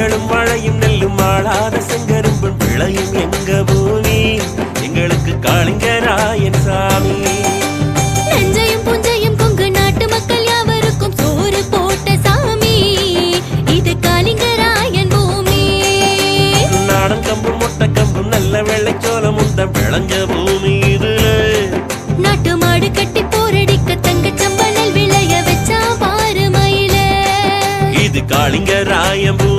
மஞ்சளும் மழையும் நெல்லும் ஆளாத செங்கரும்பும் பிழையும் எங்க பூமி? எங்களுக்கு காளிங்கராயன் சாமி. நெஞ்சையும் புஞ்சையும் கொங்கு நாட்டு மக்கள் யாவருக்கும் சோறு போட்ட சாமி. இது காளிங்கராயன் பூமி. நாடன் கம்பு மொட்டை கம்பு நல்ல வெள்ளைச்சோளம் உந்த விளைஞ்ச பூமி இது நாட்டு மாடு கட்டி போரடிக்க தங்கச்சம்பனல் விளைய வச்சா பாரு மயில. இது காளிங்கராயன் பூமி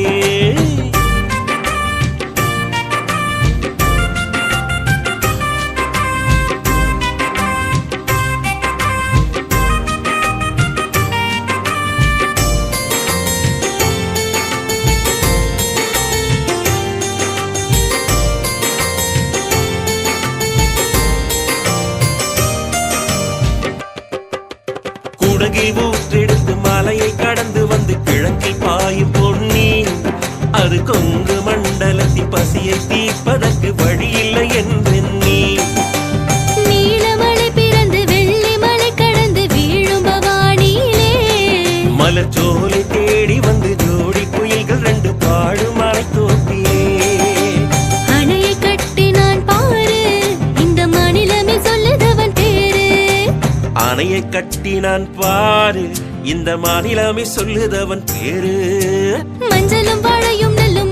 குடகில் ஊற்றெடுத்து மலையை கடந்து வந்து கிழக்கில் பாயும் பொன்னி அது கொங்கு மண்டலத்தின் பசியை தீர்ப்பதற்கு வழியில்லை என்றெண்ணி நீலமலை பிறந்து அணையை கட்டி நான் பாரு. இந்த மாநிலமே சொல்லுதவன் பேரு. மஞ்சளும் வாழையும் நெல்லும்